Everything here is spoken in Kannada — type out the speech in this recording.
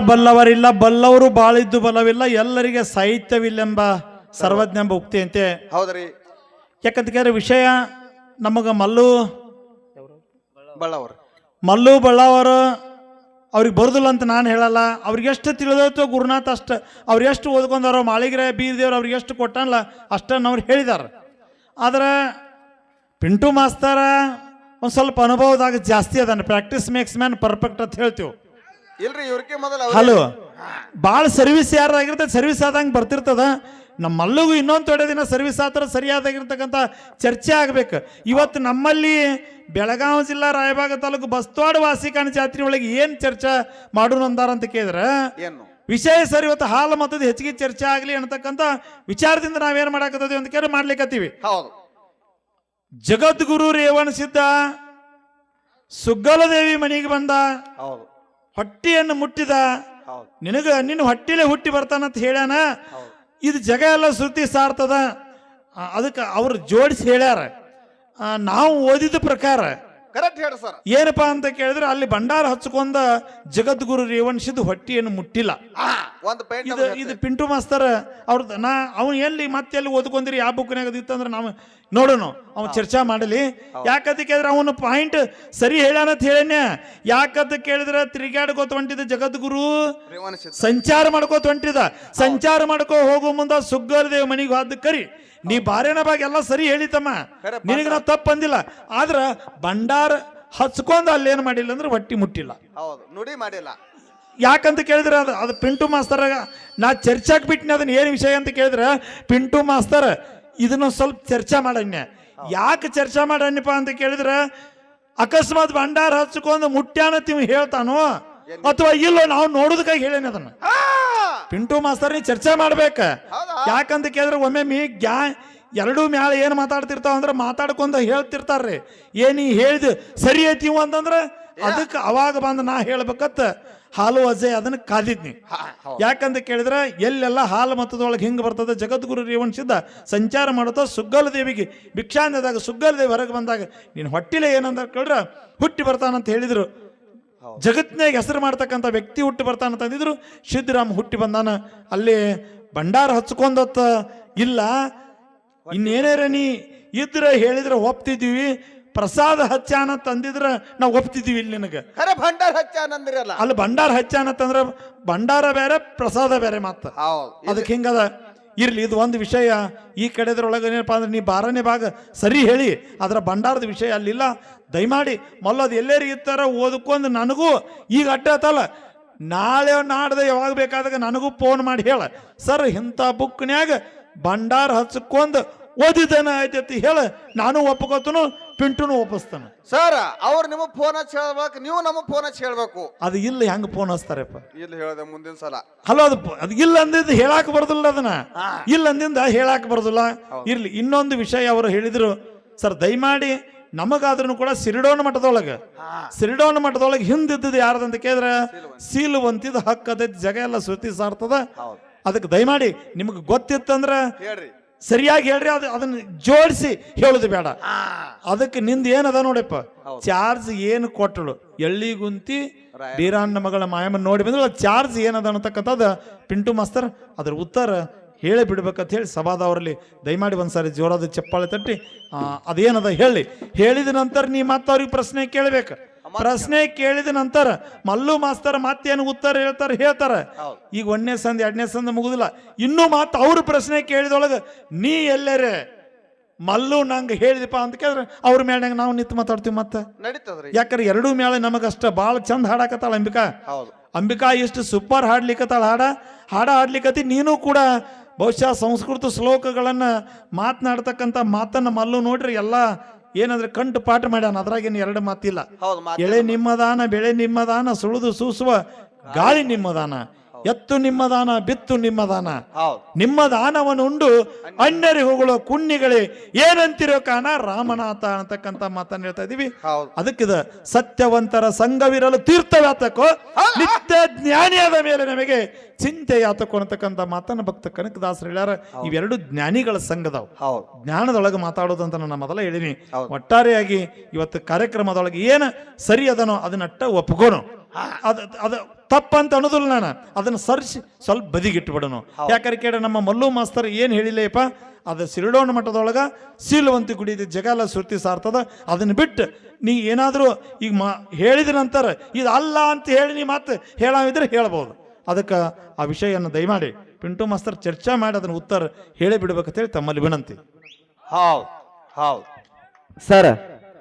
ಬಲ್ಲವರಿಲ್ಲ ಬಲ್ಲವರು ಬಾಳಿದ್ದು ಬಲವಿಲ್ಲ ಎಲ್ಲರಿಗೆ ಸಾಹಿತ್ಯವಿಲ್ಲೆಂಬ ಸರ್ವಜ್ಞೆಂಬ ಉಕ್ತಿ ಅಂತೆ ಹೌದ್ರಿ. ಯಾಕಂತ ಕೇಳಿದ್ರೆ ವಿಷಯ ನಮಗೆ ಮಲ್ಲು ಬಳ್ಳವರು. ಮಲ್ಲು ಬಳ್ಳಾವರು ಅವ್ರಿಗೆ ಬರೋದಿಲ್ಲ ಅಂತ ನಾನು ಹೇಳಲ್ಲ. ಅವ್ರಿಗೆ ಎಷ್ಟು ತಿಳಿದೈತೋ ಗುರುನಾಥ್ ಅಷ್ಟು ಅವ್ರು ಎಷ್ಟು ಓದ್ಕೊಂಡಾರೋ ಮಾಳಿಗೆರೆ ಬೀರದೇವ್ರು ಅವ್ರಿಗೆ ಎಷ್ಟು ಕೊಟ್ಟನಲ್ಲ ಅಷ್ಟನ್ನು ಅವ್ರು ಹೇಳಿದ್ದಾರೆ ಆದ್ರೆ ಪಿಂಟು ಮಾಸ್ತರ ಒಂದು ಸ್ವಲ್ಪ ಅನುಭವದಾಗ ಜಾಸ್ತಿ ಅದನ್ನ ಪ್ರಾಕ್ಟೀಸ್ ಮೇಕ್ಸ್ ಮ್ಯಾನ್ ಪರ್ಫೆಕ್ಟ್ ಅಂತ ಹೇಳ್ತೀವಿ. ಇಲ್ರಿ ಇವ್ರಿಗೆ ಮೊದಲ ಹಲೋ. ಭಾಳ ಸರ್ವಿಸ್ ಯಾರ್ದಾಗಿರ್ತದೆ ಸರ್ವಿಸ್ ಆದಂಗೆ ಬರ್ತಿರ್ತದ. ನಮ್ಮ ಮಲ್ಲಿಗೂ ಇನ್ನೊಂದು ತೊಡೆ ದಿನ ಸರ್ವಿಸ್ ಆತರ ಸರಿಯಾದಾಗಿರ್ತಕ್ಕಂಥ ಚರ್ಚೆ ಆಗ್ಬೇಕು. ಇವತ್ತು ನಮ್ಮಲ್ಲಿ ಬೆಳಗಾವಿ ಜಿಲ್ಲಾ ರಾಯಬಾಗ ತಾಲೂಕು ಬಸ್ತವಾಡ ವಾಸಿಕಾಣ ಜಾತ್ರೆ ಒಳಗೆ ಏನು ಚರ್ಚೆ ಮಾಡೋಣ ಅಂದಾರ ಅಂತ ಕೇಳಿದ್ರೆ ಏನು? ವಿಷಯ ಸರ್ ಇವತ್ತು ಹಾಲು ಮತದ ಹೆಚ್ಚಿಗೆ ಚರ್ಚೆ ಆಗಲಿ ಅನ್ನತಕ್ಕಂಥ ವಿಚಾರದಿಂದ ನಾವೇನು ಮಾಡಾಕತ್ತೀವಿ ಅಂತ ಕೇಳಿ ಮಾಡ್ಲಿಕ್ಕತ್ತೀವಿ ಹೌದು. ಜಗದ್ಗುರು ರೇವಣ ಸಿದ್ಧ ಸುಗ್ಗಲದೇವಿ ಮನೆಗೆ ಬಂದ ಹೌದು. ಹೊಟ್ಟಿಯನ್ನು ಮುಟ್ಟಿದ ನಿನಗ ನಿನ್ನ ಹೊಟ್ಟಿಲೆ ಹುಟ್ಟಿ ಬರ್ತಾನಂತ ಹೇಳ್ಯಾನ? ಇದು ಜಗ ಎಲ್ಲ ಶ್ರುತಿ ಸಾರ್ತದ. ಅದಕ್ಕೆ ಅವ್ರು ಜೋಡಿಸಿ ಹೇಳ್ಯಾರ. ನಾವು ಓದಿದ ಪ್ರಕಾರ ಕರೆಕ್ಟ್ ಹೇಳಿ ಸರ್ ಏನಪ್ಪಾ ಅಂತ ಕೇಳಿದ್ರೆ ಅಲ್ಲಿ ಭಂಡಾರ ಹಚ್ಕೊಂಡ ಜಗದ್ಗುರು ರೇವಣಿಸಿದ ಹೊಟ್ಟಿಯನ್ನು ಮುಟ್ಟಿಲ್ಲ. ಒಂದು ಪೇಂಟ್ ಇದು ಇದು ಪಿಂಟು ಮಾಸ್ತರ ಅವ್ರದ್ದು ನಾ ಅವ್ನು ಎಲ್ಲಿ ಮತ್ತೆ ಎಲ್ಲಿ ಓದ್ಕೊಂದಿರಿ? ಯಾವ ಬುಕ್ನಾಗ ಇತ್ತಂದ್ರೆ ನಾವು ನೋಡೋಣ ಅವ್ನು ಚರ್ಚಾ ಮಾಡಲಿ. ಯಾಕಂತ ಕೇಳಿದ್ರೆ ಅವನು ಪಾಯಿಂಟ್ ಸರಿ ಹೇಳೇನೆ. ಯಾಕಂತ ಕೇಳಿದ್ರೆ ತಿರುಗಾಡ್ಕೋತ ಹೊಂಟಿದ ಜಗದ್ಗುರು ಸಂಚಾರ ಮಾಡ್ಕೋತ ಹೊಂಟಿದ. ಸಂಚಾರ ಮಾಡ್ಕೋ ಹೋಗೋ ಮುಂದ ಸುಗ್ಗರದೇವ್ ಮನಿಗೆ ಹೋದ ಕರಿ. ನೀ ಬಾರೇನ ಬಾಗ ಎಲ್ಲ ಸರಿ ಹೇಳಿತಮ್ಮ. ನಿನಗೆ ನಾವು ತಪ್ಪು ಅಂದಿಲ್ಲ. ಆದ್ರ ಭಂಡಾರ ಹಚ್ಕೊಂಡ್ ಅಲ್ಲೇನು ಮಾಡಿಲ್ಲ ಅಂದ್ರೆ ಹೊಟ್ಟಿ ಮುಟ್ಟಿಲ್ಲ. ಹೌದು. ನುಡಿ ಮಾಡಿಲ್ಲ. ಯಾಕಂತ ಕೇಳಿದ್ರೆ ಅದು ಅದು ಪಿಂಟು ಮಾಸ್ತರ್ ನಾ ಚರ್ಚಾಕ್ ಬಿಟ್ಟಿನಿ ಅದನ್ನ ಏನು ವಿಷಯ ಅಂತ ಕೇಳಿದ್ರೆ ಪಿಂಟು ಮಾಸ್ತರ ಇದನ್ನ ಸ್ವಲ್ಪ ಚರ್ಚೆ ಮಾಡಣ್ಯ ಯಾಕೆ ಚರ್ಚೆ ಮಾಡಣ್ಣಪ್ಪ ಅಂತ ಕೇಳಿದ್ರೆ ಅಕಸ್ಮಾತ್ ಭಂಡಾರ ಹಚ್ಕೊಂಡು ಮುಟ್ಟ್ಯಾನ ತಿವ್ ಹೇಳ್ತಾನೋ ಅಥವಾ ಇಲ್ಲೋ ನಾವು ನೋಡೋದಕ್ಕಾಗಿ ಹೇಳೇನಿ ಅದನ್ನ! ಪಿಂಟು ಮಾಸ್ತರ್ ನೀ ಚರ್ಚೆ ಮಾಡ್ಬೇಕ? ಯಾಕಂತ ಕೇಳಿದ್ರೆ ಒಮ್ಮೆ ಮೀ ಗ್ಯಾ ಎರಡೂ ಮ್ಯಾಲ ಏನು ಮಾತಾಡ್ತಿರ್ತಾವ ಅಂದ್ರೆ ಮಾತಾಡ್ಕೊಂಡ ಹೇಳ್ತಿರ್ತಾರ್ರಿ ಏನಿ ಹೇಳಿದ ಸರಿ ಐತಿವು ಅಂತಂದ್ರೆ ಅದಕ್ಕೆ ಅವಾಗ ಬಂದು ನಾ ಹೇಳ್ಬೇಕತ್ತ ಹಾಲು ಅಜೆ ಅದನ್ನ ಕಾದಿದ್ನಿ. ಯಾಕಂತ ಕೇಳಿದ್ರೆ ಎಲ್ಲೆಲ್ಲ ಹಾಲು ಮತದೊಳಗೆ ಹಿಂಗೆ ಬರ್ತದೆ? ಜಗದ್ಗುರು ರೇವಣಿಸಿದ್ದ ಸಂಚಾರ ಮಾಡುತ್ತಾ ಸುಗ್ಗಲ ದೇವಿಗೆ ಭಿಕ್ಷಾಂದದಾಗ ಸುಗ್ಗಲ ದೇವಿ ಹೊರಗೆ ಬಂದಾಗ ನೀನು ಹೊಟ್ಟಿಲೆ ಏನಂತ ಕೇಳಿದ್ರೆ ಹುಟ್ಟಿ ಬರ್ತಾನಂತ ಹೇಳಿದರು. ಜಗತ್ತಿನಾಗ ಜಗತ್ನಾಗ ಹೆಸರು ಮಾಡ್ತಕ್ಕಂಥ ವ್ಯಕ್ತಿ ಹುಟ್ಟಿ ಬರ್ತಾನಂತ ಅಂದಿದ್ರು. ಸಿದ್ದರಾಮ ಹುಟ್ಟಿ ಬಂದಾನ. ಅಲ್ಲಿ ಭಂಡಾರ ಹಚ್ಕೊಂಡತ್ತ. ಇಲ್ಲ ಇನ್ನೇನೇ ನೀ ಇದ್ರೆ ಹೇಳಿದ್ರೆ ಒಪ್ತಿದ್ದೀವಿ. ಪ್ರಸಾದ ಹಚ್ಚಾನ ತಂದಿದ್ರೆ ನಾವು ಒಪ್ತಿದ್ದೀವಿ ಇಲ್ಲಿ ನಿನಗೆ. ಖರೆ ಭಂಡಾರ ಹಚ್ಚಾನ ಅಂದ್ರಲ್ಲ. ಅಲ್ಲಿ ಭಂಡಾರ ಹಚ್ಚಾನತ್ತಂದ್ರೆ ಭಂಡಾರ ಬೇರೆ ಪ್ರಸಾದ ಬೇರೆ ಮಾತ ಹೌದು. ಅದಕ್ಕೆ ಹಿಂಗದ ಇರ್ಲಿ ಇದು ಒಂದು ವಿಷಯ. ಈ ಕಡೆದ್ರೊಳಗೆ ಏನಪ್ಪ ಅಂದ್ರೆ ನೀ ಬಾರನೇ ಭಾಗ ಸರಿ ಹೇಳಿ ಅದರ ಭಂಡಾರದ ವಿಷಯ ಅಲ್ಲಿಲ್ಲ. ದಯಮಾಡಿ ಮಲ್ಲೋದು ಎಲ್ಲೇರಿ ಇರ್ತಾರ ಓದಕ್ಕೊಂದು ನನಗೂ ಈಗ ಅಟ್ಟಾತಲ್ಲ ನಾಳೆ ನಾಡ್ದೆ ಯಾವಾಗ ಬೇಕಾದಾಗ ನನಗೂ ಫೋನ್ ಮಾಡಿ ಹೇಳ. ಸರ್ ಇಂಥ ಬುಕ್ನ್ಯಾಗ ಭಂಡಾರ ಹಚ್ಕೊಂಡು ಓದಿದ್ದೇನೆ ಆಯ್ತೈತಿ ಹೇಳ. ನಾನು ಒಪ್ಕೋತನು ಪಿಂಟುನು ಒಪ್ಪಿಸ್ತಾನೆ. ಸರ್ ಅವ್ರು ನಿಮಗ್ ಫೋನ್ ಹಚ್ಚಿ ಹೇಳ್ಬೇಕು ನೀವು ನಮಗ್ ಫೋನ್ ಹಚ್ಚಿ ಹೇಳ್ಬೇಕು. ಅದು ಇಲ್ಲ ಹೆಂಗ್ ಫೋನ್ ಹಚ್ತಾರಪ್ಪ? ಇಲ್ಲಿ ಹೇಳ್ದೆ ಮುಂದಿನ ಸಲ. ಹಲೋ ಅದು ಪ- ಅದು ಇಲ್ಲ ಅಂದಿದ್ದು ಹೇಳಾಕ ಬರೋದಿಲ್ಲ ಅದನ್ನ. ಇಲ್ಲ ಅಂದಿಂದ ಹೇಳಾಕ ಬರೋದಿಲ್ಲ. ಇರ್ಲಿ ಇನ್ನೊಂದು ವಿಷಯ ಅವರು ಹೇಳಿದ್ರು. ಸರ್ ದಯಮಾಡಿ ನಮಗಾದ್ರೂ ಕೂಡ ಸಿರಿಡೋನ ಮಠದೊಳಗೆ ಸಿರಿಡೋನ ಮಠದೊಳಗೆ ಹಿಂದಿದ್ದದು ಯಾರ್ದಂತ ಕೇಳಿದ್ರೆ ಸೀಲು ಒಂತಿದ ಹಕ್ಕದೈತಿ ಜಗ ಎಲ್ಲ ಸುತ್ತಿ ಸಾರ್ತದ. ಹೌದು. ಅದಕ್ಕೆ ದಯಮಾಡಿ ನಿಮಗೆ ಗೊತ್ತಿತ್ತಂದ್ರೆ ಹೇಳ್ರಿ. ಸರಿಯಾಗಿ ಹೇಳ್ರಿ ಅದು ಅದನ್ನ ಜೋಡಿಸಿ ಹೇಳುದು ಬೇಡ. ಅದಕ್ಕೆ ನಿಂದ ಏನದ ನೋಡಪ್ಪ? ಚಾರ್ಜ್ ಏನು ಕೊಟ್ಟಳು? ಎಳ್ಳಿ ಗುಂತಿ ಬೀರಣ್ಣ ಮಗಳ ಮಾಯಮ್ಮ ನೋಡಿ ಬಂದ್ರೆ ಚಾರ್ಜ್ ಏನದ ಅನ್ನತಕ್ಕಂಥದ್ದು ಪಿಂಟು ಮಾಸ್ತರ್ ಅದ್ರ ಉತ್ತರ ಹೇಳಿ ಬಿಡ್ಬೇಕಂತ ಹೇಳಿ ಸಭಾದವರಲ್ಲಿ ದಯಮಾಡಿ ಒಂದ್ಸಾರಿ ಜೋರಾದ ಚಪ್ಪಾಳೆ ತಟ್ಟಿ ಅದೇನದ ಹೇಳಿ. ಹೇಳಿದ ನಂತರ ನೀ ಮತ್ತೆ ಅವ್ರಿಗೆ ಪ್ರಶ್ನೆ ಕೇಳಬೇಕು. ಪ್ರಶ್ನೆ ಕೇಳಿದ ನಂತರ ಮಲ್ಲು ಮಾಸ್ತರ್ ಮತ್ತೇನು ಉತ್ತರ ಹೇಳ್ತಾರೆ ಹೇಳ್ತಾರೆ. ಈಗ ಒಂದನೇ ಸಂದ ಎರಡನೇ ಸಂದ ಮುಗುದಿಲ್ಲ. ಇನ್ನೂ ಮಾತು ಅವ್ರ ಪ್ರಶ್ನೆ ಕೇಳಿದೊಳಗೆ ನೀ ಎಲ್ಲರೇ ಮಲ್ಲು ನಂಗೆ ಹೇಳಿದಪ್ಪ ಅಂತ ಕೇಳಿದ್ರೆ ಅವ್ರ ಮೇಳಂಗೆ ನಾವು ನಿಂತು ಮಾತಾಡ್ತೀವಿ ಮತ್ತೆ. ನಡೀತದ್ರಿ. ಯಾಕಂದ್ರೆ ಎರಡೂ ಮೇಳ ನಮಗಷ್ಟ ಭಾಳ ಚಂದ ಹಾಡಾಕತ್ತಾಳ ಅಂಬಿಕಾ. ಅಂಬಿಕಾ ಇಷ್ಟು ಸೂಪರ್ ಹಾಡ್ಲಿಕ್ಕತ್ತಾಳ ಹಾಡ. ಹಾಡ ಹಾಡ್ಲಿಕ್ಕತಿ ನೀನು ಕೂಡ ಬಹುಶಃ ಸಂಸ್ಕೃತ ಶ್ಲೋಕಗಳನ್ನು ಮಾತನಾಡ್ತಕ್ಕಂಥ ಮಾತನ್ನ ಮಲ್ಲು ನೋಡ್ರಿ ಎಲ್ಲ ಏನಂದ್ರೆ ಕಂಟು ಪಾಠ ಮಾಡ್ಯಾನ ಅದ್ರಾಗೇನು ಎರಡು ಮಾತಿಲ್ಲ. ಹೌದು ಎಳೆ ನಿಮ್ಮದಾನ ಬೆಳೆ ನಿಮ್ಮದಾನ ಸುಳಿದು ಸೂಸುವ ಗಾಳಿ ನಿಮ್ಮದಾನ. ಎತ್ತು ನಿಮ್ಮ ದಾನ ಬಿತ್ತು ನಿಮ್ಮ ದಾನ. ನಿಮ್ಮ ದಾನವನ್ನುಂಡು ಅಣ್ಣರಿ ಹೋಗುವ ಕುಣ್ಣಿಗಳೇ ಏನಂತಿರೋ ಕಾಣ ರಾಮನಾಥ ಅಂತಕ್ಕಂತ ಮಾತನ್ನ ಹೇಳ್ತಾ ಇದೀವಿ ಅದಕ್ಕಿದ ಸತ್ಯವಂತರ ಸಂಘವಿರಲು ತೀರ್ಥವ್ಯಾತಕೋ ನಿತ್ಯ ಜ್ಞಾನಿಯಾದ ಮೇಲೆ ನಮಗೆ ಚಿಂತೆ ಯಾತಕೋ ಅನ್ನತಕ್ಕಂಥ ಮಾತನ್ನ ಭಕ್ತ ಕನಕದಾಸರು ಹೇಳ್ಯಾರ. ಇವೆರಡು ಜ್ಞಾನಿಗಳ ಸಂಘದವು. ಜ್ಞಾನದೊಳಗೆ ಮಾತಾಡೋದಂತ ನಾನು ಮೊದಲ ಹೇಳಿನಿ. ಒಟ್ಟಾರೆಯಾಗಿ ಇವತ್ತು ಕಾರ್ಯಕ್ರಮದೊಳಗೆ ಏನು ಸರಿ ಅದನೋ ಅದನ್ನಟ್ಟ ಒಪ್ಕೋನು. ಅದ ಅದ ತಪ್ಪಂತ ಅನ್ನೋದಿಲ್ಲ ನಾನು. ಅದನ್ನು ಸರಿಸಿ ಸ್ವಲ್ಪ ಬದಿಗಿಟ್ಬಿಡೋಣ ಯಾಕಂದ್ರೆ ಕೇಳ ನಮ್ಮ ಮಲ್ಲು ಮಾಸ್ತರ್ ಏನು ಹೇಳಿಲ್ಲಪ್ಪ ಅದು ಸಿರಿಡೋಣ ಮಠದೊಳಗೆ ಸೀಲವಂತಿ ಕುಡಿಯಿದೆ ಜಗಲ ಶ್ರುತಿ ಸಾರ್ತದ. ಅದನ್ನು ಬಿಟ್ಟು ನೀ ಏನಾದರೂ ಈಗ ಮಾ ಹೇಳಿದ ನಂತರ ಇದು ಅಲ್ಲ ಅಂತ ಹೇಳಿ ನೀ ಮತ್ತೆ ಹೇಳಾವಿದ್ರೆ ಹೇಳ್ಬೋದು. ಅದಕ್ಕೆ ಆ ವಿಷಯವನ್ನು ದಯಮಾಡಿ ಪಿಂಟು ಮಾಸ್ತರ್ ಚರ್ಚೆ ಮಾಡಿ ಅದನ್ನು ಉತ್ತರ ಹೇಳಿ ಬಿಡ್ಬೇಕಂತೇಳಿ ತಮ್ಮಲ್ಲಿ ವಿನಂತಿ. ಹೌದು ಹೌದು. ಸರ್